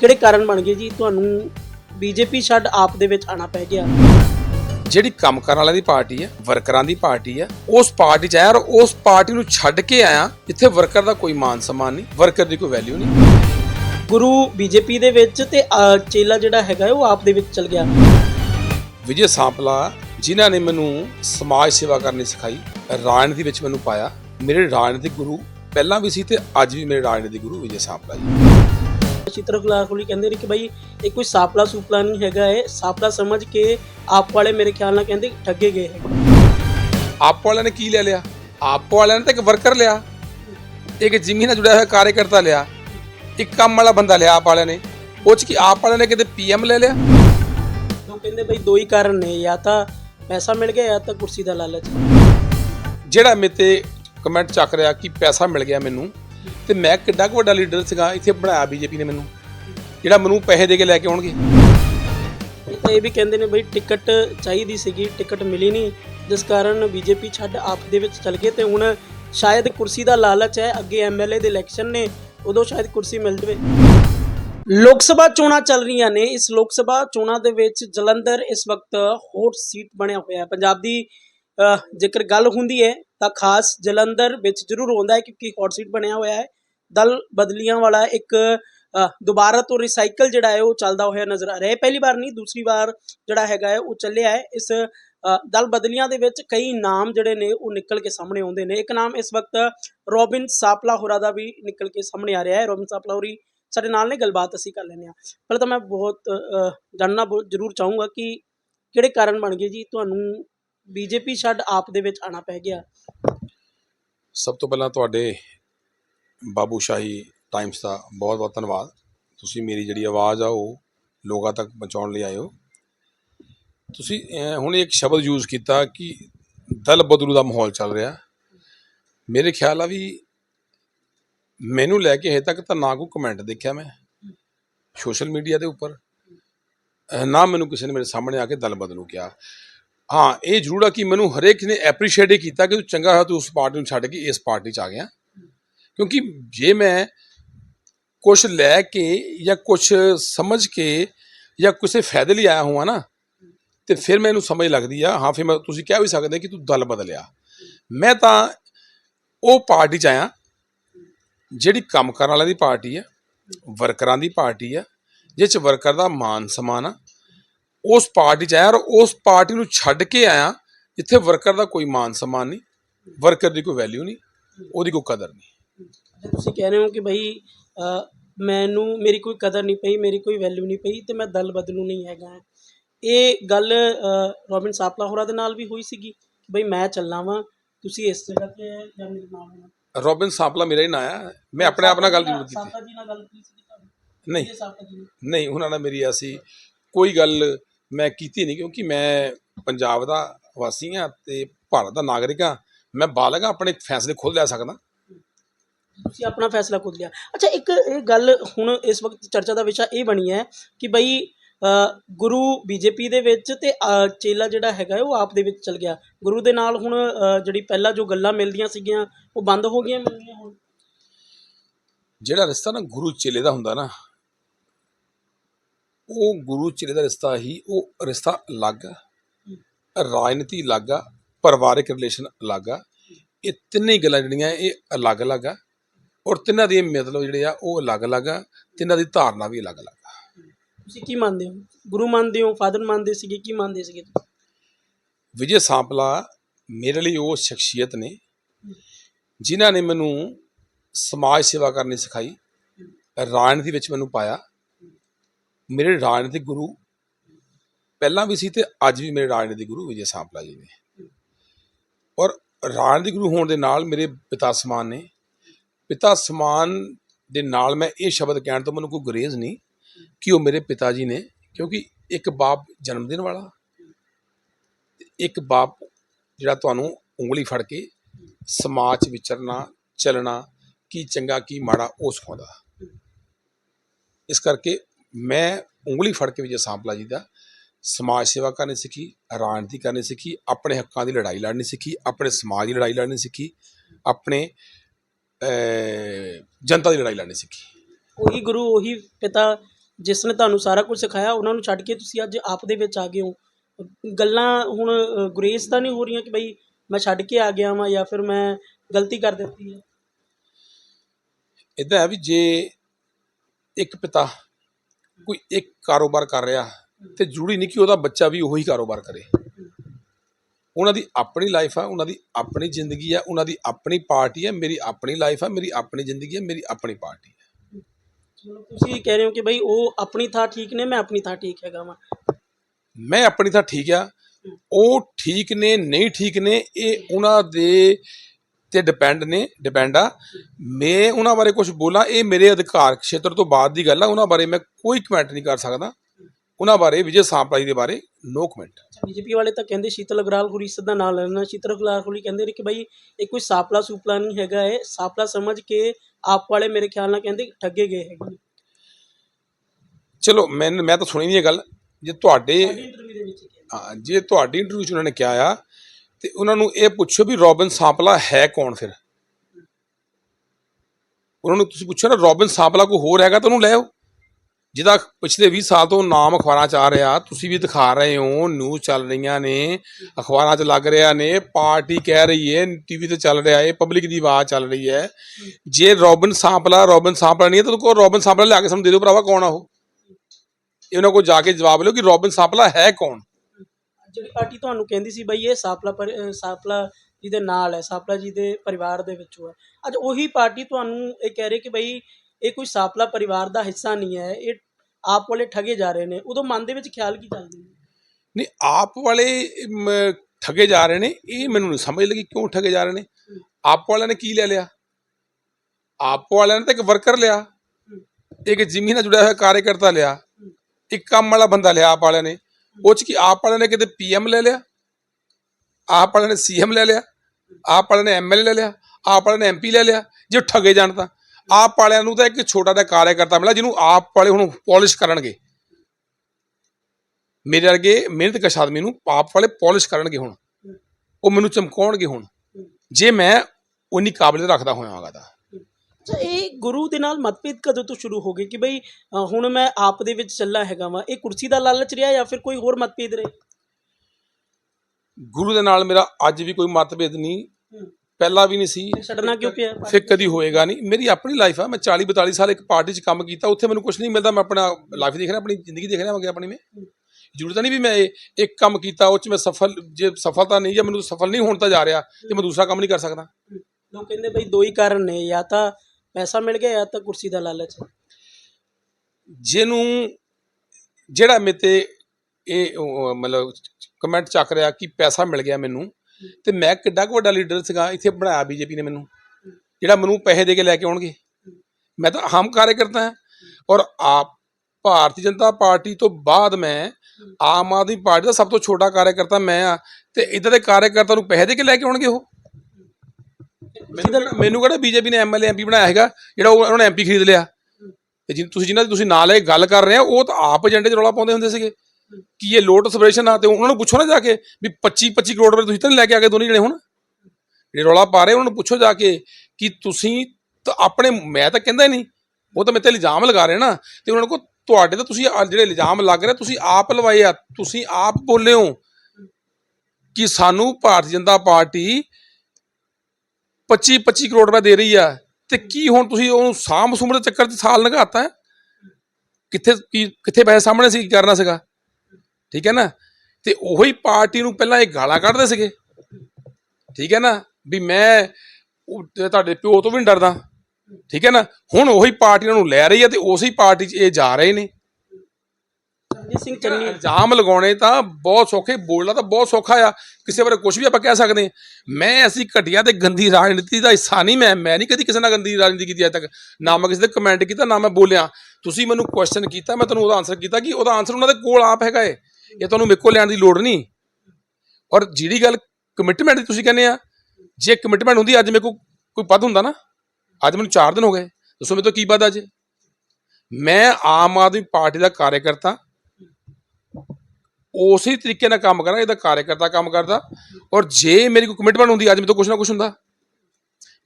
ਕਿਹੜੇ ਕਾਰਨ ਬਣ ਗਏ ਜੀ ਤੁਹਾਨੂੰ ਬੀਜੇਪੀ ਛੱਡ ਆਪ ਦੇ ਵਿੱਚ ਆਣਾ ਪੈ ਗਿਆ। ਜਿਹੜੀ ਕੰਮ ਕਰਨ ਵਾਲਿਆਂ ਦੀ ਪਾਰਟੀ ਹੈ ਵਰਕਰਾਂ ਦੀ ਪਾਰਟੀ ਹੈ ਉਸ ਪਾਰਟੀ ਚ ਆਇਆ ਔਰ ਉਸ ਪਾਰਟੀ ਨੂੰ ਛੱਡ ਕੇ ਆਇਆ ਜਿੱਥੇ ਵਰਕਰ ਦਾ ਕੋਈ ਮਾਨ ਸਨਮਾਨ ਨਹੀਂ ਵਰਕਰ ਦੀ ਕੋਈ ਵੈਲਿਊ ਨਹੀਂ। ਗੁਰੂ ਬੀਜੇਪੀ ਦੇ ਵਿੱਚ ਤੇ ਅਹ, ਚੇਲਾ ਜਿਹੜਾ ਹੈਗਾ ਉਹ ਆਪ ਦੇ ਵਿੱਚ ਚਲ ਗਿਆ। ਵਿਜੇ ਸਾਂਪਲਾ ਜਿਨ੍ਹਾਂ ਨੇ ਮੈਨੂੰ ਸਮਾਜ ਸੇਵਾ ਕਰਨੀ ਸਿਖਾਈ ਰਾਜਨੀਤੀ ਵਿੱਚ ਮੈਨੂੰ ਪਾਇਆ। ਮੇਰੇ ਰਾਜਨੀਤਿਕ ਗੁਰੂ ਪਹਿਲਾਂ ਵੀ ਸੀ ਤੇ ਅੱਜ ਵੀ ਮੇਰੇ ਰਾਜਨੀਤਿਕ ਗੁਰੂ ਵਿਜੇ ਸਾਂਪਲਾ ਜੀ। ਚਿੱਤਰ ਖੁਲਾਖੁਲੀ ਕਹਿੰਦੇ ਨੇ ਕਿ ਭਾਈ ਇਹ ਕੋਈ ਸਾਪਲਾ ਸੂਪਲਾ ਨਹੀਂ ਹੈਗਾ ਹੈ ਸਾਪਲਾ ਸਮਝ ਕੇ ਆਪ ਵਾਲੇ ਮੇਰੇ ਖਿਆਲ ਨਾਲ ਕਹਿੰਦੇ ਠੱਗੇ ਗਏ ਹੈ ਆਪ ਵਾਲਿਆਂ ਨੇ ਕੀ ਲੈ ਲਿਆ? ਆਪ ਵਾਲਿਆਂ ਨੇ ਤਾਂ ਇੱਕ ਵਰਕਰ ਲਿਆ। ਇੱਕ ਜ਼ਿਮੀ ਨਾਲ ਜੁੜਿਆ ਹੋਇਆ ਕਾਰਜਕਰਤਾ ਲਿਆ। ਇੱਕ ਕੰਮ ਵਾਲਾ ਬੰਦਾ ਲਿਆ ਆਪ ਵਾਲਿਆਂ ਨੇ। ਉਹ 'ਚ ਕੀ ਆਪ ਵਾਲਿਆਂ ਨੇ ਕਿਤੇ ਪੀਐਮ ਲੈ ਲਿਆ? ਲੋਕ ਕਹਿੰਦੇ ਭਾਈ ਦੋ ਹੀ ਕਾਰਨ ਨੇ। ਜਾਂ ਤਾਂ ਪੈਸਾ ਮਿਲ ਗਿਆ ਜਾਂ ਤਾਂ ਕੁਰਸੀ ਦਾ ਲਾਲਚ। ਜਿਹੜਾ ਮੇਰੇ ਤੇ ਕਮੈਂਟ ਚੱਕ ਰਿਹਾ ਕਿ ਪੈਸਾ ਮਿਲ ਗਿਆ ਮੈਨੂੰ ਤੇ ਮੈਂ ਕਿੱਡਾ ਕੁ ਵੱਡਾ ਲੀਡਰ ਸੀਗਾ, ਇੱਥੇ ਬਣਾਇਆ ਬੀਜੇਪੀ ਨੇ ਮੈਨੂੰ। ਜਿਹੜਾ ਮੈਨੂੰ ਪੈਸੇ ਦੇ ਕੇ ਲੈ ਕੇ ਆਉਣਗੇ। ਇਹ ਤਾਂ ਇਹ ਵੀ ਕਹਿੰਦੇ ਨੇ ਬਈ ਟਿਕਟ ਚਾਹੀਦੀ ਸੀਗੀ, ਟਿਕਟ ਮਿਲੀ ਨਹੀਂ। ਜਿਸ ਕਾਰਨ ਬੀਜੇਪੀ ਛੱਡ ਆਪ ਦੇ ਵਿੱਚ ਚਲ ਗਏ ਤੇ ਹੁਣ ਸ਼ਾਇਦ ਕੁਰਸੀ ਦਾ ਲਾਲਚ ਹੈ, ਅੱਗੇ ਐਮਐਲਏ ਦੇ ਇਲੈਕਸ਼ਨ ਨੇ, ਉਦੋਂ ਸ਼ਾਇਦ ਕੁਰਸੀ ਮਿਲ ਜਵੇ। ਲੋਕ ਸਭਾ ਚੋਣਾਂ ਚੱਲ ਰਹੀਆਂ ਨੇ। ਇਸ ਲੋਕ ਸਭਾ ਚੋਣਾਂ ਦੇ ਵਿੱਚ ਜਲੰਧਰ ਇਸ ਵਕਤ ਹੌਟ ਸੀਟ ਬਣਿਆ ਹੋਇਆ ਹੈ। ਪੰਜਾਬ ਦੀ ਜੇਕਰ ਗੱਲ ਹੁੰਦੀ ਹੈ ਤਾਂ ਖਾਸ ਜਲੰਧਰ ਵਿੱਚ ਜ਼ਰੂਰ ਹੁੰਦਾ ਹੈ ਕਿਉਂਕਿ ਹੌਟ ਸੀਟ ਬਣਿਆ ਹੋਇਆ ਹੈ। ਦਲ ਬਦਲੀਆਂ ਵਾਲਾ ਇੱਕ ਦੁਬਾਰਾ ਤੋਂ ਰਿਸਾਈਕਲ ਜਿਹੜਾ ਹੈ ਉਹ ਚੱਲਦਾ ਹੋਇਆ ਨਜ਼ਰ ਆ ਰਿਹਾ ਹੈ। ਪਹਿਲੀ ਵਾਰ ਨਹੀਂ ਦੂਸਰੀ ਵਾਰ ਜਿਹੜਾ ਹੈਗਾ ਹੈ ਉਹ ਚੱਲਿਆ ਹੈ। ਇਸ ਦਲ ਬਦਲੀਆਂ ਦੇ ਵਿੱਚ ਕਈ ਨਾਮ ਜਿਹੜੇ ਨੇ ਉਹ ਨਿਕਲ ਕੇ ਸਾਹਮਣੇ ਆਉਂਦੇ ਨੇ। ਇੱਕ ਨਾਮ ਇਸ ਵਕਤ ਰੋਬਿਨ ਸਾਪਲਾ ਹੋਰਾ ਦਾ ਵੀ ਨਿਕਲ ਕੇ ਸਾਹਮਣੇ ਆ ਰਿਹਾ ਹੈ। ਰੋਬਿਨ ਸਾਪਲਾ ਹੋਰੀ ਸਾਡੇ ਨਾਲ ਨੇ ਗੱਲਬਾਤ ਅਸੀਂ ਕਰ ਲੈਂਦੇ ਹਾਂ। ਪਹਿਲਾਂ ਤਾਂ ਮੈਂ ਬਹੁਤ ਅਹ, ਜਾਣਨਾ ਬਹੁਤ ਜ਼ਰੂਰ ਚਾਹੂੰਗਾ ਕਿ ਕਿਹੜੇ ਕਾਰਨ ਬਣ ਗਏ ਜੀ? ਤੁਹਾਨੂੰ ਬੀਜੇਪੀ ਛੱਡ ਆਪ ਦੇ ਵਿੱਚ ਆਣਾ ਪੈ ਗਿਆ। ਸਭ ਤੋਂ ਪਹਿਲਾਂ ਤੁਹਾਡੇ ਬਾਬੂ ਸ਼ਾਹੀ ਟਾਈਮਸ ਦਾ ਬਹੁਤ ਬਹੁਤ ਧੰਨਵਾਦ। ਤੁਸੀਂ ਮੇਰੀ ਜਿਹੜੀ ਆਵਾਜ਼ ਆ ਉਹ ਲੋਕਾਂ ਤੱਕ ਪਹੁੰਚਾਉਣ ਲਈ ਆਏ ਹੋ। ਤੁਸੀਂ ਹੁਣ ਇੱਕ ਸ਼ਬਦ ਯੂਜ਼ ਕੀਤਾ ਕਿ ਦਲ ਬਦਲੂ ਦਾ ਮਾਹੌਲ ਚੱਲ ਰਿਹਾ। ਮੇਰੇ ਖਿਆਲ ਆ ਵੀ ਮੈਨੂੰ ਲੈ ਕੇ ਹਜੇ ਤੱਕ ਤਾਂ ਨਾ ਕੋਈ ਕਮੈਂਟ ਦੇਖਿਆ ਮੈਂ ਸੋਸ਼ਲ ਮੀਡੀਆ ਦੇ ਉੱਪਰ। ਨਾ ਮੈਨੂੰ ਕਿਸੇ ਨੇ ਮੇਰੇ ਸਾਹਮਣੇ ਆ ਕੇ ਦਲ ਬਦਲੂ ਕਿਹਾ। ਹਾਂ, ਇਹ ਜ਼ਰੂਰ ਆ ਕਿ ਮੈਨੂੰ ਹਰੇਕ ਨੇ ਐਪਰੀਸ਼ੀਏਟ ਹੀ ਕੀਤਾ ਕਿ ਤੂੰ ਚੰਗਾ ਹੈ, ਤੂੰ ਉਸ ਪਾਰਟੀ ਨੂੰ ਛੱਡ ਕੇ ਇਸ ਪਾਰਟੀ 'ਚ ਆ ਗਿਆ। ਕਿਉਂਕਿ ਜੇ ਮੈਂ ਕੁਝ ਲੈ ਕੇ ਜਾਂ ਕੁਝ ਸਮਝ ਕੇ ਜਾਂ ਕਿਸੇ ਫਾਇਦੇ ਲਈ ਆਇਆ ਹੋਵਾਂ ਨਾ, ਤੇ ਫਿਰ ਮੈਨੂੰ ਸਮਝ ਲੱਗਦੀ ਆ। ਹਾਂ, ਫਿਰ ਮੈਂ, ਤੁਸੀਂ ਕਹਿ ਵੀ ਸਕਦੇ ਕਿ ਤੂੰ ਦਲ ਬਦਲਿਆ। ਮੈਂ ਤਾਂ ਉਹ ਪਾਰਟੀ 'ਚ ਆਇਆ, ਜਿਹੜੀ ਕੰਮ ਕਰਨ ਵਾਲਿਆਂ ਦੀ ਪਾਰਟੀ ਆ, ਵਰਕਰਾਂ ਦੀ ਪਾਰਟੀ ਆ ਜਿਸ 'ਚ ਵਰਕਰ ਦਾ ਮਾਨ ਸਮਾਨ ਆ। ਉਸ ਪਾਰਟੀ 'ਚ ਆਇਆ ਔਰ ਉਸ ਪਾਰਟੀ ਨੂੰ ਛੱਡ ਕੇ ਆਇਆ, ਜਿੱਥੇ ਵਰਕਰ ਦਾ ਕੋਈ ਮਾਨ ਸਮਾਨ ਨਹੀਂ, ਵਰਕਰ ਦੀ ਕੋਈ ਵੈਲਿਊ ਨਹੀਂ, ਉਹਦੀ ਕੋਈ ਕਦਰ ਨਹੀਂ। ਅੱਛਾ, ਤੁਸੀਂ ਕਹਿ ਰਹੇ ਹੋ ਕਿ ਭਾਈ ਅਹ, ਮੈਨੂੰ ਮੇਰੀ ਕੋਈ ਕਦਰ ਨਹੀਂ ਪਈ ਮੇਰੀ ਕੋਈ ਵੈਲਿਊ ਨਹੀਂ ਪਈ ਤੇ ਮੈਂ ਦਲ ਬਦਲੂ ਨਹੀਂ ਹੈਗਾ। ਇਹ ਗੱਲ ਰੋਬਿਨ ਸਾਪਲਾ ਹੋਰਾਂ ਦੇ ਨਾਲ ਵੀ ਹੋਈ ਸੀਗੀ ਭਾਈ ਮੈਂ ਚੱਲਣਾ ਵਾਂ ਤੁਸੀਂ ਇਸ ਜਗ੍ਹਾ ਤੇ ਜਾਂ ਮੇਰੇ ਨਾਲ ਹੋਣਾ ਰੋਬਿਨ ਸਾਪਲਾ ਮੇਰਾ ਹੀ ਨਾਂ ਆ। ਮੈਂ ਆਪਣੇ ਆਪ ਨਾਲ ਗੱਲ ਜ਼ਰੂਰ ਕੀਤੀ। ਸਾਪਲਾ ਜੀ ਨਾਲ ਗੱਲ ਕੀਤੀ ਸੀ ਤੁਹਾਡੀ? ਨਹੀਂ। ਜੀ। ਨਹੀਂ ਉਹਨਾਂ ਨਾਲ ਮੇਰੀ ਐਸੀ ਕੋਈ ਗੱਲ ਮੈਂ ਕੀਤੀ ਨਹੀਂ ਕਿਉਂਕਿ ਮੈਂ ਪੰਜਾਬ ਦਾ ਵਾਸੀ ਹਾਂ ਤੇ ਭਾਰਤ ਦਾ ਨਾਗਰਿਕ ਹਾਂ। ਮੈਂ ਬਾਲਗ ਹਾਂ ਆਪਣੇ ਫੈਸਲੇ ਖੁਦ ਲੈ ਸਕਦਾ। ਤੁਸੀਂ ਆਪਣਾ ਫੈਸਲਾ ਖੁਦ ਲਿਆ। ਅੱਛਾ ਇੱਕ ਇਹ ਗੱਲ ਹੁਣ ਇਸ ਵਕਤ ਚਰਚਾ ਦਾ ਵਿਸ਼ਾ ਇਹ ਬਣੀ ਹੈ ਕਿ ਬਈ ਅ, ਗੁਰੂ ਬੀਜੇਪੀ ਦੇ ਵਿੱਚ ਤੇ ਚੇਲਾ ਜਿਹੜਾ ਹੈਗਾ ਉਹ ਆਪ ਦੇ ਵਿੱਚ ਚਲ ਗਿਆ। ਗੁਰੂ ਦੇ ਨਾਲ ਹੁਣ ਜਿਹੜੀ ਪਹਿਲਾਂ ਜੋ ਗੱਲਾਂ ਮਿਲਦੀਆਂ ਸੀਗੀਆਂ ਉਹ ਬੰਦ ਹੋ ਗਈਆਂ ਮਿਲਣੀਆਂ ਹੁਣ? ਜਿਹੜਾ ਰਿਸ਼ਤਾ ਨਾ ਗੁਰੂ ਚੇਲੇ ਦਾ ਹੁੰਦਾ ਨਾ ਉਹ ਗੁਰੂ ਚੇਲੇ ਦਾ ਰਿਸ਼ਤਾ ਹੀ ਉਹ ਰਿਸ਼ਤਾ ਅਲੱਗ ਆ। ਰਾਜਨੀਤੀ ਅਲੱਗ ਆ ਪਰਿਵਾਰਿਕ ਰਿਲੇਸ਼ਨ ਅਲੱਗ ਆ। ਇਹ ਤਿੰਨੇ ਗੱਲਾਂ ਜਿਹੜੀਆਂ ਇਹ ਅਲੱਗ-ਅਲੱਗ ਆ। ਔਰ ਤਿੰਨਾਂ ਦੇ ਮਤਲਬ ਜਿਹੜੇ ਆ ਉਹ ਅਲੱਗ-ਅਲੱਗ ਆ ਤਿੰਨਾਂ ਦੀ ਧਾਰਨਾ ਵੀ ਅਲੱਗ-ਅਲੱਗ ਆ। ਤੁਸੀਂ ਕੀ ਮੰਨਦੇ ਹੋ? ਗੁਰੂ ਮੰਨਦੇ ਹੋ ਫਾਦਰ ਮੰਨਦੇ ਸੀਗੇ ਕੀ ਮੰਨਦੇ ਸੀਗੇ ਵਿਜੇ ਸਾਂਪਲਾ ਮੇਰੇ ਲਈ ਉਹ ਸ਼ਖਸੀਅਤ ਨੇ ਜਿਨ੍ਹਾਂ ਨੇ ਮੈਨੂੰ ਸਮਾਜ ਸੇਵਾ ਕਰਨੀ ਸਿਖਾਈ ਰਾਜਨੀਤੀ ਵਿੱਚ ਮੈਨੂੰ ਪਾਇਆ। ਮੇਰੇ ਰਾਜਨੀਤਿਕ ਗੁਰੂ ਪਹਿਲਾਂ ਵੀ ਸੀ ਤੇ ਅੱਜ ਵੀ ਮੇਰੇ ਰਾਜਨੀਤਿਕ ਗੁਰੂ ਵਿਜੇ ਸਾਂਪਲਾ ਜੀ ਨੇ। ਔਰ ਰਾਜਨੀਤਿਕ ਗੁਰੂ ਹੋਣ ਦੇ ਨਾਲ ਮੇਰੇ ਪਿਤਾ ਸਮਾਨ ਨੇ ਪਿਤਾ ਸਮਾਨ ਦੇ ਨਾਲ ਮੈਂ ਇਹ ਸ਼ਬਦ ਕਹਿਣ ਤੋਂ ਮੈਨੂੰ ਕੋਈ ਗੁਰੇਜ਼ ਨਹੀਂ ਕਿ ਉਹ ਮੇਰੇ ਪਿਤਾ ਜੀ ਨੇ, ਕਿਉਂਕਿ ਇੱਕ ਬਾਪ ਜਨਮ ਦੇਣ ਵਾਲਾ ਇੱਕ ਬਾਪ ਜਿਹੜਾ ਤੁਹਾਨੂੰ ਉਂਗਲੀ ਫੜ ਕੇ ਸਮਾਜ 'ਚ ਵਿਚਰਨਾ, ਚੱਲਣਾ, ਕੀ ਚੰਗਾ, ਕੀ ਮਾੜਾ ਉਹ ਸਿਖਾਉਂਦਾ। ਇਸ ਕਰਕੇ ਮੈਂ ਉਂਗਲੀ ਫੜ ਕੇ ਵਿਜੇ ਸਾਂਪਲਾ ਜੀ ਦਾ, ਸਮਾਜ ਸੇਵਾ ਕਰਨੀ ਸਿੱਖੀ, ਰਾਜਨੀਤੀ ਕਰਨੀ ਸਿੱਖੀ, ਆਪਣੇ ਹੱਕਾਂ ਦੀ ਲੜਾਈ ਲੜਨੀ ਸਿੱਖੀ, ਆਪਣੇ ਸਮਾਜ ਦੀ ਲੜਾਈ ਲੜਨੀ ਸਿੱਖੀ, ਆਪਣੇ ਜਨਤਾ ਦੀ ਲੜਾਈ ਲੜਨੀ ਸਿੱਖੀ। ਉਹੀ ਗੁਰੂ ਉਹੀ ਪਿਤਾ ਜਿਸ ਨੇ ਤੁਹਾਨੂੰ ਸਾਰਾ ਕੁਝ ਸਿਖਾਇਆ ਉਹਨਾਂ ਨੂੰ ਛੱਡ ਕੇ ਤੁਸੀਂ ਅੱਜ ਆਪ ਦੇ ਵਿੱਚ ਆ ਗਏ ਹੋ। ਗੱਲਾਂ ਹੁਣ ਅ, ਗੁਰੇਜ਼ ਤਾਂ ਨਹੀਂ ਹੋ ਰਹੀਆਂ ਕਿ ਬਈ ਮੈਂ ਛੱਡ ਕੇ ਆ ਗਿਆ ਵਾਂ ਜਾਂ ਫਿਰ ਮੈਂ ਗਲਤੀ ਕਰ ਦਿੱਤੀ ਹੈ। ਇਦਾਂ ਹੈ ਵੀ ਜੇ ਇੱਕ ਪਿਤਾ ਕੋਈ ਇੱਕ ਕਾਰੋਬਾਰ ਕਰ ਰਿਹਾ ਤੇ ਜ਼ਰੂਰੀ ਨਹੀਂ ਕਿ ਉਹਦਾ ਬੱਚਾ ਵੀ ਉਹੀ ਕਾਰੋਬਾਰ ਕਰੇ। ਉਹਨਾਂ ਦੀ ਆਪਣੀ ਲਾਈਫ ਆ ਉਹਨਾਂ ਦੀ ਆਪਣੀ ਜ਼ਿੰਦਗੀ ਆ ਉਹਨਾਂ ਦੀ ਆਪਣੀ ਪਾਰਟੀ ਹੈ ਮੇਰੀ ਆਪਣੀ ਲਾਈਫ ਆ ਮੇਰੀ ਆਪਣੀ ਜ਼ਿੰਦਗੀ ਹੈ ਮੇਰੀ ਆਪਣੀ ਪਾਰਟੀ ਹੈ ਚਲੋ ਤੁਸੀਂ ਕਹਿ ਰਹੇ ਹੋ ਕਿ ਬਈ ਉਹ ਆਪਣੀ ਥਾਂ ਠੀਕ ਨੇ ਮੈਂ ਆਪਣੀ ਥਾਂ ਠੀਕ ਹੈਗਾ ਵਾਂ। ਮੈਂ ਆਪਣੀ ਤਾਂ ਠੀਕ ਆ ਉਹ ਠੀਕ ਨੇ ਨਹੀਂ ਠੀਕ ਨੇ ਇਹ ਉਹਨਾਂ ਦੇ ਤੇ ਡਿਪੈਂਡ ਨੇ ਡਿਪੈਂਡ ਆ। ਮੈਂ ਉਹਨਾਂ ਬਾਰੇ ਕੁਝ ਬੋਲਾਂ ਇਹ ਮੇਰੇ ਅਧਿਕਾਰ ਖੇਤਰ ਤੋਂ ਬਾਅਦ ਦੀ ਗੱਲ ਆ ਉਹਨਾਂ ਬਾਰੇ ਮੈਂ ਕੋਈ ਕਮੈਂਟ ਨਹੀਂ ਕਰ ਸਕਦਾ। ਉਹਨਾਂ ਬਾਰੇ ਵਿਜੇ ਸਾਂਪਲਾਈ ਦੇ ਬਾਰੇ ਨੋ ਕਮੈਂਟ ਬੀਜੇਪੀ ਵਾਲੇ ਤਾਂ ਕਹਿੰਦੇ ਸ਼ੀਤਲ ਅਗਰਾਲ ਹੁਰੀ ਸਿੱਧਾ ਨਾਂ ਲੈਣਾ ਸ਼ੀਤਲ ਅਗਰਾਲ ਹੁਰੀ ਕਹਿੰਦੇ ਨੇ ਕਿ ਬਈ ਇਹ ਕੋਈ ਸਾਪਲਾ ਸੂਪਲਾ ਨਹੀਂ ਹੈਗਾ ਇਹ ਸਾਪਲਾ ਸਮਝ ਕੇ ਆਪ ਵਾਲੇ ਮੇਰੇ ਖਿਆਲ ਨਾਲ ਕਹਿੰਦੇ ਠੱਗੇ ਗਏ ਹੈਗੇ ਚਲੋ ਮੈਂ ਮੈਂ ਤਾਂ ਸੁਣੀ ਨਹੀਂ ਇਹ ਗੱਲ। ਜੇ ਤੁਹਾਡੇ ਇੰਟਰਵਿਊ ਦੇ ਵਿੱਚ ਕਿਹਾ। ਹਾਂ, ਜੇ ਤੁਹਾਡੀ ਇੰਟਰਵਿਊ 'ਚ ਉਹਨਾਂ ਨੇ ਕਿਹਾ ਆ ਤੇ ਉਹਨਾਂ ਨੂੰ ਇਹ ਪੁੱਛੋ ਵੀ ਰੋਬਿਨ ਸਾਂਪਲਾ ਹੈ ਕੌਣ ਫਿਰ? ਉਹਨਾਂ ਨੂੰ ਤੁਸੀਂ ਪੁੱਛੋ ਨਾ ਰੋਬਿਨ ਸਾਂਪਲਾ ਕੋਈ ਹੋਰ ਹੈਗਾ ਤਾਂ ਉਹਨੂੰ ਲੈ ਆਓ। ਜਿਹਦਾ ਪਿਛਲੇ 20 ਸਾਲ ਤੋਂ ਨਾਮ ਅਖਬਾਰਾਂ 'ਚ ਆ ਰਿਹਾ, ਤੁਸੀਂ ਵੀ ਦਿਖਾ ਰਹੇ ਹੋ ਨਿਊਜ਼ ਚੱਲ ਰਹੀਆਂ ਨੇ, ਅਖਬਾਰਾਂ 'ਚ ਲੱਗ ਰਿਹਾ ਨੇ, ਪਾਰਟੀ ਕਹਿ ਰਹੀ ਹੈ ਟੀਵੀ ਤੇ ਚੱਲ ਰਿਹਾ ਹੈ ਪਬਲਿਕ ਦੀ ਆਵਾਜ਼ ਚੱਲ ਰਹੀ ਹੈ। ਜੇ ਰੋਬਿਨ ਸਾਂਪਲਾ ਰੋਬਿਨ ਸਾਂਪਲਾ ਨਹੀਂ ਹੈ ਤਾਂ ਉਹਨੂੰ ਕਹੋ ਸਾਂਪਲਾ ਲਿਆ ਕੇ ਸਾਨੂੰ ਦੇ ਦਿਓ ਭਰਾਵਾ, ਕੌਣ ਆ ਉਹ? ਇਹ ਉਹਨਾਂ ਕੋਲ ਜਾ ਕੇ ਜਵਾਬ ਲਿਓ ਕਿ ਰੋਬਿਨ ਸਾਂਪਲਾ ਹੈ ਕੌਣ? ਜਿਹੜੀ ਪਾਰਟੀ ਤੁਹਾਨੂੰ ਕਹਿੰਦੀ ਸੀ ਬਈ ਇਹ ਸਾਪਲਾ ਪਰ ਸਾਪਲਾ ਜੀ ਦੇ ਨਾਲ ਹੈ, ਸਾਪਲਾ ਜੀ ਦੇ ਪਰਿਵਾਰ ਦੇ ਵਿੱਚੋਂ ਹੈ। ਅੱਜ ਉਹੀ ਪਾਰਟੀ ਤੁਹਾਨੂੰ ਇਹ ਕਹਿ ਰਹੀ ਕਿ ਬਈ ਇਹ ਕੋਈ ਸਾਪਲਾ ਪਰਿਵਾਰ ਦਾ ਹਿੱਸਾ ਨਹੀਂ ਹੈ, ਇਹ ਆਪ ਵਾਲੇ ਠਗੇ ਜਾ ਰਹੇ ਨੇ ਉਦੋਂ ਮਨ ਦੇ ਵਿੱਚ ਖਿਆਲ ਕੀ ਚੱਲਦੇ ਨੇ? ਨਹੀਂ ਆਪ ਵਾਲੇ ਮ, ਠੱਗੇ ਜਾ ਰਹੇ ਨੇ ਇਹ ਮੈਨੂੰ ਨਹੀਂ ਸਮਝ ਲੱਗੀ ਕਿਉਂ ਠੱਗੇ ਜਾ ਰਹੇ ਨੇ। ਆਪ ਵਾਲਿਆਂ ਨੇ ਕੀ ਲੈ ਲਿਆ? ਆਪ ਵਾਲਿਆਂ ਨੇ ਤਾਂ ਇੱਕ ਵਰਕਰ ਲਿਆ ਇੱਕ ਜ਼ਿਮੀ ਨਾਲ ਜੁੜਿਆ ਹੋਇਆ ਕਾਰਜਕਰਤਾ ਲਿਆ ਇੱਕ ਕੰਮ ਵਾਲਾ ਬੰਦਾ ਲਿਆ ਆਪ ਵਾਲਿਆਂ ਨੇ। ਉਹ ਚ ਕੀ ਆਪ ਵਾਲਿਆਂ ਨੇ ਕਿਤੇ ਪੀਐਮ ਲੈ ਲਿਆ? ਆਪ ਵਾਲਿਆਂ ਨੇ ਸੀਐਮ ਲੈ ਲਿਆ ਆਪ ਵਾਲਿਆਂ ਨੇ ਐਮਐਲਏ ਲੈ ਲਿਆ ਆਪ ਵਾਲਿਆਂ ਨੇ ਐਮਪੀ ਲੈ ਲਿਆ ਜੇ ਉਹ ਠੱਗੇ ਜਾਣ ਤਾਂ। ਆਪ ਵਾਲਿਆਂ ਨੂੰ ਤਾਂ ਇੱਕ ਛੋਟਾ ਜਿਹਾ ਕਾਰਜਕਰਤਾ ਮਿਲਿਆ ਜਿਹਨੂੰ ਆਪ ਵਾਲੇ ਹੁਣ ਪਾਲਿਸ਼ ਕਰਨਗੇ। ਮੇਰੇ ਵਰਗੇ ਮਿਹਨਤ ਕਸ਼ ਆਦਮੀ ਨੂੰ ਆਪ ਵਾਲੇ ਪਾਲਿਸ਼ ਕਰਨਗੇ ਹੁਣ। ਉਹ ਮੈਨੂੰ ਚਮਕਾਉਣਗੇ ਹੁਣ। ਜੇ ਮੈਂ ਉਨੀ ਕਾਬਲੀਅਤ ਰੱਖਦਾ ਹੋਇਆ ਹਾਂਗਾ ਤਾਂ ਅੱਛਾ ਇਹ ਗੁਰੂ ਦੇ ਨਾਲ ਮਤਭੇਦ ਕਦੋਂ ਤੋਂ ਸ਼ੁਰੂ ਹੋ ਗਏ ਕਿ ਬਈ ਹੁਣ ਮੈਂ ਆਪ ਦੇ ਵਿੱਚ ਚੱਲਾ ਹੈਗਾ ਵਾਂ? ਇਹ ਕੁਰਸੀ ਦਾ ਲਾਲਚ ਰਿਹਾ ਜਾਂ ਫਿਰ ਕੋਈ ਹੋਰ ਮਤਭੇਦ ਰਹੇ? ਗੁਰੂ ਦੇ ਨਾਲ ਮੇਰਾ ਅੱਜ ਵੀ ਕੋਈ ਮਤਭੇਦ ਨਹੀਂ। ਪਹਿਲਾਂ ਵੀ ਨਹੀਂ ਸੀ। ਛੱਡਣਾ ਕਿਉਂ ਪਿਆ? ਫਿਰ ਕਦੀ ਹੋਏਗਾ ਨਹੀਂ। ਮੇਰੀ ਆਪਣੀ ਲਾਈਫ ਆ। ਮੈਂ 40 42 ਸਾਲ ਇੱਕ ਪਾਰਟੀ 'ਚ ਕੰਮ ਕੀਤਾ। ਉੱਥੇ ਮੈਨੂੰ ਕੁਝ ਨਹੀਂ ਮਿਲਦਾ। ਮੈਂ ਆਪਣਾ ਲਾਈਫ ਦੇਖ ਰਿਹਾ ਆਪਣੀ ਜ਼ਿੰਦਗੀ ਦੇਖ ਰਿਹਾ ਹਾਂ ਆਪਣੀ ਮੈਂ। ਜ਼ਰੂਰਤ ਨਹੀਂ ਵੀ ਮੈਂ ਇੱਕ ਕੰਮ ਕੀਤਾ ਉਹ 'ਚ ਮੈਂ ਸਫਲ ਜੇ ਸਫਲਤਾ ਨਹੀਂ ਜਾਂ ਮੈਨੂੰ ਸਫਲ ਨਹੀਂ ਹੋਣ ਤਾਂ ਜਾ ਰਿਹਾ ਤੇ ਮੈਂ ਦੂਸਰਾ ਕੰਮ ਨਹੀਂ ਕਰ ਸਕਦਾ। ਲੋਕ ਕਹਿੰਦੇ ਬਈ ਦੋ ਹੀ ਕਾਰਨ ਨੇ। ਜਾਂ ਤਾਂ ਪੈਸਾ ਮਿਲ ਗਿਆ ਜਾਂ ਤਾਂ ਕੁਰਸੀ ਦਾ ਲਾਲਚ। ਜਿਹਨੂੰ ਜਿਹੜਾ ਮੇਰੇ ਤੇ ਇਹ ਮਤਲਬ ਕਮੈਂਟ ਚੱਕ ਰਿਹਾ ਕਿ ਪੈਸਾ ਮਿਲ ਗਿਆ ਮੈਨੂੰ ਤੇ ਮੈਂ ਕਿੱਡਾ ਕੁ ਵੱਡਾ ਲੀਡਰ ਸੀਗਾ, ਇੱਥੇ ਬਣਾਇਆ ਬੀਜੇਪੀ ਨੇ ਮੈਨੂੰ। ਜਿਹੜਾ ਮੈਨੂੰ ਪੈਸੇ ਦੇ ਕੇ ਲੈ ਕੇ ਆਉਣਗੇ। ਮੈਂ ਤਾਂ ਹਮ ਕਾਰਜਕਰਤਾ ਹਾਂ। ਔਰ ਆਪ ਭਾਰਤੀ ਜਨਤਾ ਪਾਰਟੀ ਤੋਂ ਬਾਅਦ ਮੈਂ ਆਮ ਆਦਮੀ ਪਾਰਟੀ ਦਾ ਸਭ ਤੋਂ ਛੋਟਾ ਕਾਰਜਕਰਤਾ ਮੈਂ ਆ ਤੇ ਇਦਾਂ ਦੇ ਕਾਰਜਕਰਤਾ ਨੂੰ ਪੈਸੇ ਦੇ ਕੇ ਲੈ ਕੇ ਆਉਣਗੇ ਉਹ? ਮੈਨੂੰ ਕਿਹੜਾ- ਮੈਨੂੰ ਕਿਹੜਾ ਬੀਜੇਪੀ ਨੇ ਐਮਐਲਏ ਐਮਪੀ ਬਣਾਇਆ ਹੈਗਾ ਜਿਹੜਾ ਉਹ ਉਹਨਾਂ ਨੇ ਐਮਪੀ ਖਰੀਦ ਲਿਆ। ਤੇ ਜਿਨ ਤੁਸੀਂ ਜਿਨ੍ਹਾਂ ਦੀ ਤੁਸੀਂ ਨਾਲ ਇਹ ਗੱਲ ਕਰ ਰਹੇ ਆ ਉਹ ਤਾਂ ਆਪ ਏਜੰਡੇ 'ਚ ਰੌਲਾ ਪਾਉਂਦੇ ਹੁੰਦੇ ਸੀਗੇ। ਕਿ ਇਹ ਲੋਟਸ ਆਪਰੇਸ਼ਨ ਆ? ਤੇ ਉਹਨਾਂ ਨੂੰ ਪੁੱਛੋ ਨਾ ਜਾ ਕੇ ਵੀ 25 25 ਕਰੋੜ ਰੁਪਏ ਤੁਸੀਂ ਤਾਂ ਨਹੀਂ ਲੈ ਕੇ ਆ ਗਏ ਦੋਨੇ ਜਣੇ ਹੁਣ? ਜਿਹੜੇ ਰੌਲਾ ਪਾ ਰਹੇ ਉਹਨਾਂ ਨੂੰ ਪੁੱਛੋ ਜਾ ਕੇ ਕਿ ਤੁਸੀਂ ਤਾਂ ਆਪਣੇ ਮੈਂ ਤਾਂ ਕਹਿੰਦਾ ਨਹੀਂ ਉਹ ਤਾਂ ਮੇਰੇ ਤੇ ਇਲਜ਼ਾਮ ਲਗਾ ਰਹੇ ਨਾ, ਤੇ ਉਹਨਾਂ ਨੂੰ ਕਹੋ ਤੁਹਾਡੇ ਤਾਂ ਤੁਸੀਂ ਜਿਹੜੇ ਇਲਜ਼ਾਮ ਲੱਗ ਰਹੇ ਤੁਸੀਂ ਆਪ ਲਵਾਏ ਆ, ਤੁਸੀਂ ਆਪ ਬੋਲੇ ਹੋ ਕਿ ਸਾਨੂੰ ਭਾਰਤੀ ਜਨਤਾ ਪਾਰਟੀ 25 25 ਕਰੋੜ ਰੁਪਏ ਦੇ ਰਹੀ ਆ, ਤੇ ਕੀ ਹੁਣ ਤੁਸੀਂ ਉਹਨੂੰ ਸਾਂਭ ਸੁੰਭ ਦੇ ਚੱਕਰ 'ਚ ਸਾਲ ਲੰਘਾਤਾ ਕਿੱਥੇ ਕੀ ਕਿੱਥੇ ਪੈਸੇ ਸਾਹਮਣੇ ਸੀ, ਕੀ ਕਰਨਾ ਸੀਗਾ? ਠੀਕ ਹੈ ਨਾ? ਤੇ ਉਹੀ ਪਾਰਟੀ ਨੂੰ ਪਹਿਲਾਂ ਇਹ ਗਾਲਾਂ ਕੱਢਦੇ ਸੀਗੇ। ਠੀਕ ਹੈ ਨਾ? ਵੀ ਮੈਂ ਤੇ ਤੁਹਾਡੇ ਪਿਓ ਤੋਂ ਵੀ ਨਹੀਂ ਡਰਦਾ। ਠੀਕ ਹੈ ਨਾ? ਹੁਣ ਉਹੀ ਪਾਰਟੀ ਨੂੰ ਲੈ ਰਹੀ ਹੈ ਤੇ ਉਸੇ ਪਾਰਟੀ 'ਚ ਇਹ ਜਾ ਰਹੇ ਨੇ। ਰਣਜੀਤ ਸਿੰਘ ਚੰਨੀ। ਇਲਜ਼ਾਮ ਲਗਾਉਣੇ ਤਾਂ ਬਹੁਤ ਸੌਖੇ ਬੋਲਣਾ ਤਾਂ ਬਹੁਤ ਸੌਖਾ ਆ। ਕਿਸੇ ਬਾਰੇ ਕੁਝ ਵੀ ਆਪਾਂ ਕਹਿ ਸਕਦੇ ਹਾਂ। ਮੈਂ ਐਸੀ ਘਟੀਆ ਤੇ ਗੰਦੀ ਰਾਜਨੀਤੀ ਦਾ ਹਿੱਸਾ ਨਹੀਂ ਮੈਂ ਮੈਂ ਨਹੀਂ ਕਦੀ ਕਿਸੇ ਨਾਲ ਗੰਦੀ ਰਾਜਨੀਤੀ ਕੀਤੀ ਅਜੇ ਤੱਕ। ਨਾ ਮੈਂ ਕਿਸੇ ਦੇ ਕਮੈਂਟ ਕੀਤਾ ਨਾ ਮੈਂ ਬੋਲਿਆ। ਤੁਸੀਂ ਮੈਨੂੰ ਕੁਐਸਚਨ ਕੀਤਾ ਮੈਂ ਤੁਹਾਨੂੰ ਉਹਦਾ ਆਨਸਰ ਕੀਤਾ ਕਿ ਉਹਦਾ ਆਨਸਰ ਉਹਨਾਂ ਦੇ ਕੋਲ ਆਪ ਹੈਗਾ ਏ। ਇਹ ਤੁਹਾਨੂੰ ਮੇਰੇ ਕੋਲ ਲੈਣ ਦੀ ਲੋੜ ਨਹੀਂ। ਔਰ ਜਿਹੜੀ ਗੱਲ ਕਮਿਟਮੈਂਟ ਦੀ ਤੁਸੀਂ ਕਹਿੰਦੇ ਆ, ਜੇ ਕਮਿਟਮੈਂਟ ਹੁੰਦੀ, ਅੱਜ ਮੇਰੇ ਕੋਲ ਕੋਈ ਪਦ ਹੁੰਦਾ ਨਾ, ਅੱਜ ਮੈਨੂੰ 4 ਦਿਨ ਹੋ ਗਏ, ਦੱਸੋ ਮੇਰੇ ਤੋਂ ਕੀ ਪਦ ਅੱਜ? ਮੈਂ ਆਮ ਆਦਮੀ ਪਾਰਟੀ ਦਾ ਕਾਰਜਕਰਤਾ ਉਸੇ ਤਰੀਕੇ ਨਾਲ ਕੰਮ ਕਰਾਂ, ਇਹਦਾ ਕਾਰਜਕਰਤਾ ਕੰਮ ਕਰਦਾ। ਔਰ ਜੇ ਮੇਰੀ ਕੋਈ ਕਮਿਟਮੈਂਟ ਹੁੰਦੀ, ਅੱਜ ਮੇਰੇ ਤੋਂ ਕੁਛ ਨਾ ਕੁਛ ਹੁੰਦਾ।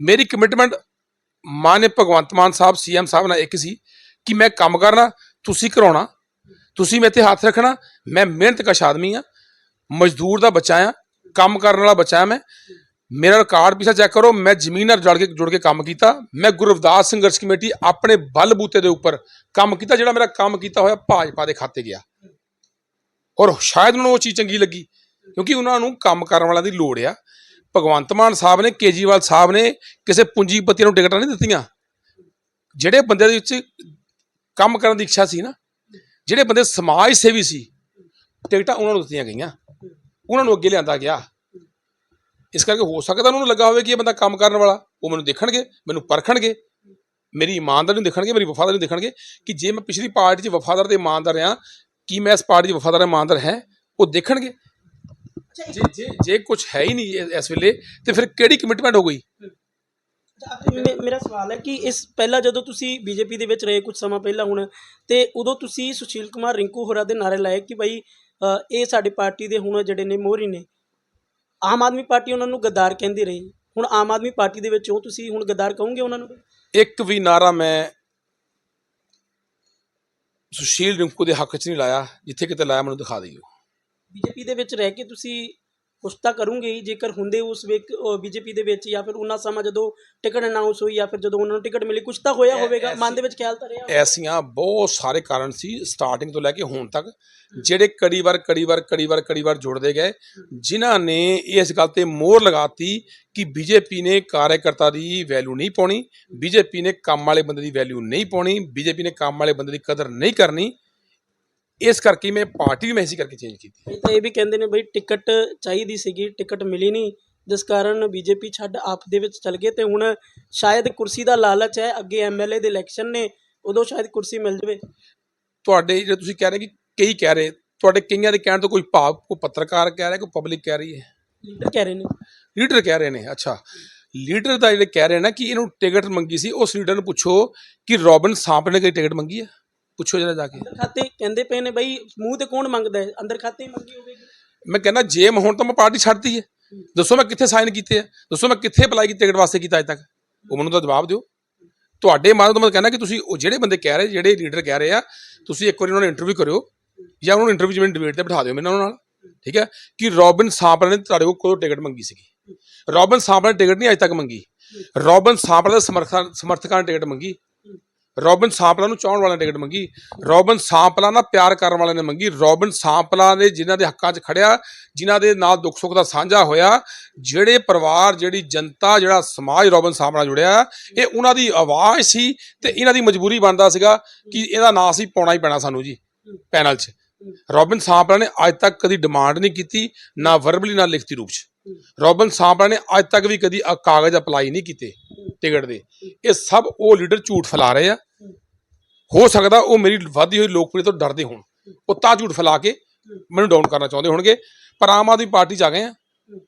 ਮੇਰੀ ਕਮਿਟਮੈਂਟ ਮਾਨੇ ਭਗਵੰਤ ਮਾਨ ਸਾਹਿਬ ਸੀਐਮ ਸਾਹਿਬ ਨਾਲ ਇੱਕ ਸੀ ਕਿ ਮੈਂ ਕੰਮ ਕਰਨਾ, ਤੁਸੀਂ ਕਰਾਉਣਾ। ਤੁਸੀਂ ਮੇਰੇ ਤੇ ਹੱਥ ਰੱਖਣਾ, ਮੈਂ ਮਿਹਨਤ ਕਸ਼ ਆਦਮੀ ਆ ਮਜ਼ਦੂਰ ਦਾ ਬੱਚਾ ਆ ਕੰਮ ਕਰਨ ਵਾਲਾ ਬੱਚਾ ਆ ਮੈਂ। ਮੇਰਾ ਰਿਕਾਰਡ ਪਿੱਛਾ ਚੈੱਕ ਕਰੋ, ਮੈਂ ਜ਼ਮੀਨ ਨਾਲ ਜੁੜ ਕੇ ਜੁੜ ਕੇ ਕੰਮ ਕੀਤਾ, ਮੈਂ ਗੁਰਵਦਾਸ ਸੰਘਰਸ਼ ਕਮੇਟੀ ਆਪਣੇ ਬਲ ਬੂਤੇ ਦੇ ਉੱਪਰ ਕੰਮ ਕੀਤਾ, ਜਿਹੜਾ ਮੇਰਾ ਕੰਮ ਕੀਤਾ ਹੋਇਆ ਭਾਜਪਾ ਦੇ ਖਾਤੇ ਗਿਆ। ਔਰ ਸ਼ਾਇਦ ਉਹਨਾਂ ਨੂੰ ਉਹ ਚੀਜ਼ ਚੰਗੀ ਲੱਗੀ, ਕਿਉਂਕਿ ਉਹਨਾਂ ਨੂੰ ਕੰਮ ਕਰਨ ਵਾਲਿਆਂ ਦੀ ਲੋੜ ਆ। ਭਗਵੰਤ ਮਾਨ ਸਾਹਿਬ ਨੇ ਕੇਜੀਵਾਲ ਸਾਹਿਬ ਨੇ ਕਿਸੇ ਪੂੰਜੀਪਤੀ ਨੂੰ ਟਿਕਟਾਂ ਨਹੀਂ ਦਿੱਤੀਆਂ। ਜਿਹੜੇ ਬੰਦੇ ਦੇ ਵਿੱਚ ਕੰਮ ਕਰਨ ਦੀ ਇੱਛਾ ਸੀ ਨਾ ਜਿਹੜੇ ਬੰਦੇ ਸਮਾਜ ਸੇਵੀ ਸੀ ਟਿਕਟਾਂ ਉਹਨਾਂ ਨੂੰ ਦਿੱਤੀਆਂ ਗਈਆਂ। ਉਹਨਾਂ ਨੂੰ ਅੱਗੇ ਲਿਆਂਦਾ ਗਿਆ। ਇਸ ਕਰਕੇ ਹੋ ਸਕਦਾ ਉਹਨਾਂ ਨੂੰ ਲੱਗਾ ਹੋਵੇ ਕਿ ਇਹ ਬੰਦਾ ਕੰਮ ਕਰਨ ਵਾਲਾ ਉਹ ਮੈਨੂੰ ਦੇਖਣਗੇ ਮੈਨੂੰ ਪਰਖਣਗੇ ਮੇਰੀ ਇਮਾਨਦਾਰੀ ਨੂੰ ਦੇਖਣਗੇ ਮੇਰੀ ਵਫਾਦਾਰੀ ਨੂੰ ਦੇਖਣਗੇ ਕਿ ਜੇ ਮੈਂ ਪਿਛਲੀ ਪਾਰਟੀ 'ਚ ਵਫਾਦਾਰ ਤੇ ਇਮਾਨਦਾਰ ਰਿਹਾ ਕੀ ਮੈਂ ਇਸ ਪਾਰਟੀ 'ਚ ਵਫਾਦਾਰ ਇਮਾਨਦਾਰ ਹੈ ਉਹ ਦੇਖਣਗੇ। ਜੇ ਜੇ ਜੇ ਕੁਝ ਹੈ ਹੀ ਨਹੀਂ ਇਸ- ਵੇਲੇ ਤੇ ਫਿਰ ਕਿਹੜੀ ਕਮਿਟਮੈਂਟ ਹੋ ਗਈ? ਮੇ- ਮੇਰਾ ਸਵਾਲ ਹੈ ਕਿ ਇਸ ਪਹਿਲਾਂ ਜਦੋਂ ਤੁਸੀਂ ਬੀਜੇਪੀ ਦੇ ਵਿੱਚ ਰਹੇ ਕੁਝ ਸਮਾਂ ਪਹਿਲਾਂ ਹੁਣ ਤੇ ਉਦੋਂ ਤੁਸੀਂ ਸੁਸ਼ੀਲ ਕੁਮਾਰ ਰਿੰਕੂ ਹੋਰਾਂ ਦੇ ਨਾਰੇ ਲਾਏ ਕਿ ਭਾਈ ਅ, ਇਹ ਸਾਡੀ ਪਾਰਟੀ ਦੇ ਹੁਣ ਜਿਹੜੇ ਨੇ ਮੋਹਰੀ ਨੇ ਆਮ ਆਦਮੀ ਪਾਰਟੀ ਉਹਨਾਂ ਨੂੰ ਗੱਦਾਰ ਕਹਿੰਦੀ ਰਹੀ। ਹੁਣ ਆਮ ਆਦਮੀ ਪਾਰਟੀ ਦੇ ਵਿੱਚ ਹੋ ਤੁਸੀਂ ਹੁਣ ਗੱਦਾਰ ਕਹੋਗੇ ਉਹਨਾਂ ਨੂੰ? ਇੱਕ ਵੀ ਨਾਰਾ ਮੈਂ ਸੁਸ਼ੀਲ ਰਿੰਕੂ ਦੇ ਹੱਕ 'ਚ ਨਹੀਂ ਲਾਇਆ ਜਿੱਥੇ ਕਿਤੇ ਲਾਇਆ ਮੈਨੂੰ ਦਿਖਾ ਦਿਓ। ਬੀਜੇਪੀ ਦੇ ਵਿੱਚ ਰਹਿ ਕੇ ਤੁਸੀਂ ਕੁਛ ਤਾਂ ਕਰੋਗੇ ਹੀ ਜੇਕਰ ਹੁੰਦੇ ਉਸ ਬੀਜੇਪੀ ਦੇ ਵਿੱਚ ਜਾਂ ਫਿਰ ਉਹਨਾਂ ਸਮਾਂ ਜਦੋਂ ਟਿਕਟ ਅਨਾਉਂਸ ਹੋਈ ਜਾਂ ਫਿਰ ਜਦੋਂ ਉਹਨਾਂ ਨੂੰ ਟਿਕਟ ਮਿਲੀ ਕੁਛ ਤਾਂ ਹੋਇਆ ਹੋਵੇਗਾ ਮਨ ਦੇ ਵਿੱਚ ਖਿਆਲ ਤਾਂ ਰਿਹਾ ਐਸੀਆਂ ਬਹੁਤ ਸਾਰੇ ਕਾਰਨ ਸੀ ਸਟਾਰਟਿੰਗ ਤੋਂ ਲੈ ਕੇ ਹੁਣ ਤੱਕ ਜਿਹੜੇ ਕੜੀ ਵਾਰ ਕੜੀ ਵਾਰ ਕੜੀ ਵਾਰ ਕੜੀ ਵਾਰ ਜੁੜਦੇ ਗਏ ਜਿਨ੍ਹਾਂ ਨੇ ਇਸ ਗੱਲ ਤੇ ਮੋਹਰ ਲਗਾਤੀ ਕਿ ਬੀਜੇਪੀ ਨੇ ਕਾਰਜਕਰਤਾ ਦੀ ਵੈਲਿਊ ਨਹੀਂ ਪਾਉਣੀ ਬੀਜੇਪੀ ਨੇ ਕੰਮ ਵਾਲੇ ਬੰਦੇ ਦੀ ਵੈਲਿਊ ਨਹੀਂ ਪਾਉਣੀ ਬੀਜੇਪੀ ਨੇ ਕੰਮ ਵਾਲੇ ਬੰਦੇ ਦੀ ਕਦਰ ਨਹੀਂ ਕਰਨੀ ਇਸ ਕਰਕੇ ਮੈਂ ਪਾਰਟੀ ਵੀ ਮੈਂ ਇਸੇ ਕਰਕੇ ਚੇਂਜ ਕੀਤੀ। ਇਹ ਤਾਂ ਇਹ ਵੀ ਕਹਿੰਦੇ ਨੇ ਬਈ ਟਿਕਟ ਚਾਹੀਦੀ ਸੀਗੀ ਟਿਕਟ ਮਿਲੀ ਨਹੀਂ। ਜਿਸ ਕਾਰਨ ਬੀਜੇਪੀ ਛੱਡ ਆਪ ਦੇ ਵਿੱਚ ਚਲ ਗਏ ਤੇ ਹੁਣ ਸ਼ਾਇਦ ਕੁਰਸੀ ਦਾ ਲਾਲਚ ਹੈ ਅੱਗੇ ਐਮਐਲਏ ਦੇ ਇਲੈਕਸ਼ਨ ਨੇ ਉਦੋਂ ਸ਼ਾਇਦ ਕੁਰਸੀ ਮਿਲ ਜਾਵੇ। ਤੁਹਾਡੇ ਜਿਹੜੇ ਤੁਸੀਂ ਕਹਿ ਰਹੇ ਕਿ ਕਈ ਕਹਿ ਰਹੇ ਤੁਹਾਡੇ ਕਈਆਂ ਦੇ ਕਹਿਣ ਤੋਂ ਕੋਈ ਭਾਵ ਕੋਈ ਪੱਤਰਕਾਰ ਕਹਿ ਰਿਹਾ ਕੋਈ ਪਬਲਿਕ ਕਹਿ ਰਹੀ ਹੈ? ਲੀਡਰ ਕਹਿ ਰਹੇ ਨੇ। ਲੀਡਰ ਕਹਿ ਰਹੇ ਨੇ ਅੱਛਾ। ਲੀਡਰ ਦਾ ਜਿਹੜੇ ਕਹਿ ਰਹੇ ਨਾ ਕਿ ਇਹਨੂੰ ਟਿਕਟ ਮੰਗੀ ਸੀ ਉਸ ਲੀਡਰ ਨੂੰ ਪੁੱਛੋ ਕਿ ਰੋਬਿਨ ਸਾਂਪ ਨੇ ਕੋਈ ਟਿਕਟ ਮੰਗੀ ਹੈ? ਪੁੱਛੋ ਜਰਾ ਜਾ ਕੇ। ਖਾਤੇ ਕਹਿੰਦੇ ਪਏ ਨੇ ਬਈ ਮੂੰਹ ਤੇ ਕੌਣ ਮੰਗਦਾ ਹੈ? ਅੰਦਰ ਖਾਤੇ ਹੀ ਮੰਗੀ ਹੋਵੇਗੀ। ਮੈਂ ਕਹਿੰਦਾ ਜੇ ਮੈਂ ਹੁਣ ਤਾਂ ਮੈਂ ਪਾਰਟੀ ਛੱਡਤੀ ਹੈ। ਦੱਸੋ ਮੈਂ ਕਿੱਥੇ ਸਾਈਨ ਕੀਤੇ ਆ? ਦੱਸੋ ਮੈਂ ਕਿੱਥੇ ਅਪਲਾਈ ਕੀਤੀ ਟਿਕਟ ਵਾਸਤੇ ਕੀਤਾ ਅਜੇ ਤੱਕ? ਉਹ ਮੈਨੂੰ ਤਾਂ ਜਵਾਬ ਦਿਓ। ਤੁਹਾਡੇ ਮਾध्यਮ ਤੋਂ ਮੈਂ ਕਹਿੰਦਾ ਕਿ ਤੁਸੀਂ ਉਹ ਜਿਹੜੇ ਬੰਦੇ ਕਹਿ ਰਹੇ ਜਿਹੜੇ ਲੀਡਰ ਕਹਿ ਰਹੇ ਆ ਤੁਸੀਂ ਇੱਕ ਵਾਰੀ ਉਹਨਾਂ ਨੂੰ ਇੰਟਰਵਿਊ ਕਰਿਓ ਜਾਂ ਉਹਨਾਂ ਨੂੰ ਇੰਟਰਵਿਊ ਜਿਵੇਂ ਡਿਬੇਟ ਤੇ ਬਿਠਾ ਦਿਓ ਮੇਰੇ ਨਾਲ ਠੀਕ ਹੈ? ਕਿ ਰੋਬਿਨ ਸਾਂਪਲਾ ਨੇ ਤੁਹਾਡੇ ਕੋਲ ਕੋਲ ਟਿਕਟ ਮੰਗੀ ਸੀਗੀ? ਰੋਬਿਨ ਸਾਂਪਲਾ ਨੇ ਟਿਕਟ ਨਹੀਂ ਅਜੇ ਤੱਕ ਮੰਗੀ। ਰੋਬਿਨ ਸਾਂਪਲਾ ਦੇ ਸਮਰਥਕਾਂ ਸਮਰਥਕਾਂ ਨੇ ਟਿਕਟ ਮੰਗੀ। ਰੋਬਿਨ ਸਾਂਪਲਾ ਨੂੰ ਚਾਹਣ ਵਾਲਿਆਂ ਨੇ ਟਿਕਟ ਮੰਗੀ। ਰੋਬਿਨ ਸਾਂਪਲਾ ਨਾਲ ਪਿਆਰ ਕਰਨ ਵਾਲਿਆਂ ਨੇ ਮੰਗੀ। ਰੋਬਿਨ ਸਾਂਪਲਾ ਨੇ ਜਿਨ੍ਹਾਂ ਦੇ ਹੱਕਾਂ 'ਚ ਖੜਿਆ, ਜਿਨ੍ਹਾਂ ਦੇ ਨਾਲ ਦੁੱਖ ਸੁੱਖ ਦਾ ਸਾਂਝਾ ਹੋਇਆ, ਜਿਹੜੇ ਪਰਿਵਾਰ, ਜਿਹੜੀ ਜਨਤਾ, ਜਿਹੜਾ ਸਮਾਜ ਰੋਬਿਨ ਸਾਂਪਲਾ ਨਾਲ ਜੁੜਿਆ, ਇਹ ਉਹਨਾਂ ਦੀ ਆਵਾਜ਼ ਸੀ ਤੇ ਇਹਨਾਂ ਦੀ ਮਜਬੂਰੀ ਬਣਦਾ ਸੀਗਾ ਕਿ ਇਹਦਾ ਨਾਂ ਸੀ ਪਾਉਣਾ ਹੀ ਪੈਣਾ ਸਾਨੂੰ ਜੀ, ਪੈਨਲ 'ਚ। ਰੋਬਿਨ ਸਾਂਪਲਾ ਨੇ ਅੱਜ ਤੱਕ ਕਦੀ ਡਿਮਾਂਡ ਨਹੀਂ ਕੀਤੀ, ਨਾ ਵਰਬਲੀ ਨਾ ਲਿਖਤੀ ਰੂਪ 'ਚ। ਰੋਬਿਨ ਸਾਂਪਲਾ ਨੇ ਅੱਜ ਤੱਕ ਵੀ ਕਦੀ ਕਾਗਜ਼ ਅਪਲਾਈ ਨਹੀਂ ਕੀਤੇ। ਟਿਕਟ ਦੇ। ਇਹ ਸਭ ਉਹ ਲੀਡਰ ਝੂਠ ਫੈਲਾ ਰਹੇ ਆ। ਹੋ ਸਕਦਾ ਉਹ ਮੇਰੀ ਵਧਦੀ ਹੋਈ ਲੋਕਪ੍ਰਿਯਤਾ ਤੋਂ ਡਰਦੇ ਹੋਣ। ਉਹ ਤਾਂ ਝੂਠ ਫੈਲਾ ਕੇ ਮੈਨੂੰ ਡਾਊਨ ਕਰਨਾ ਚਾਹੁੰਦੇ ਹੋਣਗੇ। ਪਰ ਆਮ ਆਦਮੀ ਪਾਰਟੀ ਚ ਆ ਗਏ ਆ।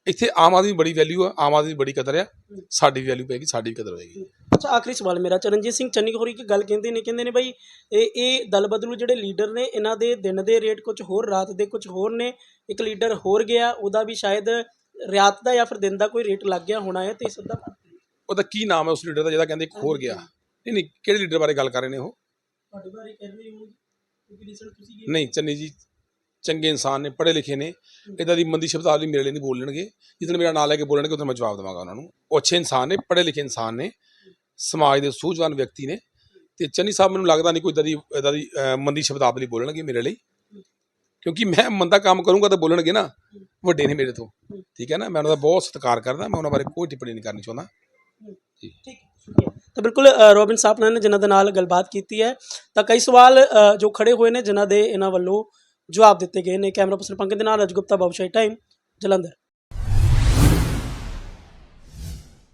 ਇੱਥੇ ਆਮ ਆਦਮੀ ਦੀ ਬੜੀ ਵੈਲਿਊ ਆ। ਆਮ ਆਦਮੀ ਦੀ ਬੜੀ ਕਦਰ ਆ। ਸਾਡੀ ਵੀ ਵੈਲਿਊ ਪੈਗੀ ਸਾਡੀ ਵੀ ਕਦਰ ਹੋਏਗੀ। ਅੱਛਾ, ਆਖਰੀ ਸਵਾਲ ਮੇਰਾ। ਚਰਨਜੀਤ ਸਿੰਘ ਚੰਨੀ ਹੋਰੀ ਕੀ ਗੱਲ ਕਹਿੰਦੇ ਨੇ ਕਹਿੰਦੇ ਨੇ ਬਈ, ਇਹ ਇਹ ਦਲ ਬਦਲੂ ਜਿਹੜੇ ਲੀਡਰ ਨੇ, ਇਹਨਾਂ ਦੇ ਦਿਨ ਦੇ ਰੇਟ ਕੁਝ ਹੋਰ, ਰਾਤ ਦੇ ਕੁਝ ਹੋਰ ਨੇ। ਇੱਕ ਲੀਡਰ ਹੋਰ ਗਿਆ, ਉਹਦਾ ਵੀ ਸ਼ਾਇਦ ਰਾਤ ਦਾ ਜਾਂ ਫਿਰ ਦਿਨ ਦਾ ਕੋਈ ਰੇਟ ਲੱਗ ਗਿਆ ਹੋਣਾ ਹੈ, ਤੇ ਇਸ ਦਾ ਉਹਦਾ ਕੀ ਨਾਮ ਹੈ ਉਸ ਲੀਡਰ ਦਾ ਜਿਹਦਾ ਕਹਿੰਦੇ ਇੱਕ ਹੋਰ ਗਿਆ। ਨਹੀਂ ਨਹੀਂ ਕਿਹੜੇ ਲੀਡਰ ਬਾਰੇ ਗੱਲ ਕਰ ਰਹੇ ਨੇ ਉਹ? ਤੁਹਾਡੇ ਬਾਰੇ ਕਹਿ ਰਹੇ ਹੋ ਕਿਉਂਕਿ ਰੀਸੈਂਟ ਤੁਸੀਂ ਗਏ? ਨਹੀਂ ਚੰਨੀ ਜੀ ਚੰਗੇ ਇਨਸਾਨ ਨੇ ਪੜ੍ਹੇ ਲਿਖੇ ਨੇ। ਇਦਾਂ ਦੀ ਮੰਦੀ ਸ਼ਬਦਾਵਲੀ ਮੇਰੇ ਲਈ ਨਹੀਂ ਬੋਲਣਗੇ। ਜਿੱਦਣ ਮੇਰਾ ਨਾਂ ਲੈ ਕੇ ਬੋਲਣਗੇ ਉਦੋਂ ਮੈਂ ਜਵਾਬ ਦੇਵਾਂਗਾ ਉਹਨਾਂ ਨੂੰ। ਉਹ ਅੱਛੇ ਇਨਸਾਨ ਨੇ ਪੜ੍ਹੇ ਲਿਖੇ ਇਨਸਾਨ ਨੇ ਸਮਾਜ ਦੇ ਸੂਝਵਾਨ ਵਿਅਕਤੀ ਨੇ। ਤੇ ਚੰਨੀ ਸਾਹਿਬ ਮੈਨੂੰ ਲੱਗਦਾ ਨਹੀਂ ਕੋਈ ਇਦਾਂ ਦੀ ਇਦਾਂ ਦੀ ਮੰਦੀ ਸ਼ਬਦਾਵਲੀ ਬੋਲਣਗੇ ਮੇਰੇ ਲਈ। ਕਿਉਂਕਿ ਮੈਂ ਮੰਦਾ ਕੰਮ ਕਰੂੰਗਾ ਤਾਂ ਬੋਲਣਗੇ ਨਾ। ਵੱਡੇ ਨੇ ਮੇਰੇ ਤੋਂ। ਠੀਕ ਹੈ ਨਾ? ਮੈਂ ਉਹਨਾਂ ਦਾ ਬਹੁਤ ਸਤਿਕਾਰ ਕਰਦਾ ਮੈਂ ਉਹਨਾਂ ਬਾਰੇ ਕੋਈ ਟਿੱਪਣੀ ਨਹੀਂ ਕਰਨੀ ਚਾਹੁੰਦਾ। ਤਾਂ ਬਿਲਕੁਲ ਰੋਬਿਨ ਸਾਹਿਬ ਨੇ ਜਿਨ੍ਹਾਂ ਦੇ ਨਾਲ ਗੱਲਬਾਤ ਕੀਤੀ ਹੈ। ਤਾਂ ਕਈ ਸਵਾਲ ਜੋ ਖੜੇ ਹੋਏ ਨੇ, ਜਿਨ੍ਹਾਂ ਦੇ ਇਹਨਾਂ ਵੱਲੋਂ ਜਵਾਬ ਦਿੱਤੇ ਗਏ ਨੇ। ਕੈਮਰਾ ਪਰਸਨ ਪੰਕਜ ਦੇ ਨਾਲ, ਰਜਗੁਪਤਾ ਬਾਬੂਸ਼ਾਹੀ ਟਾਈਮ, ਜਲੰਧਰ।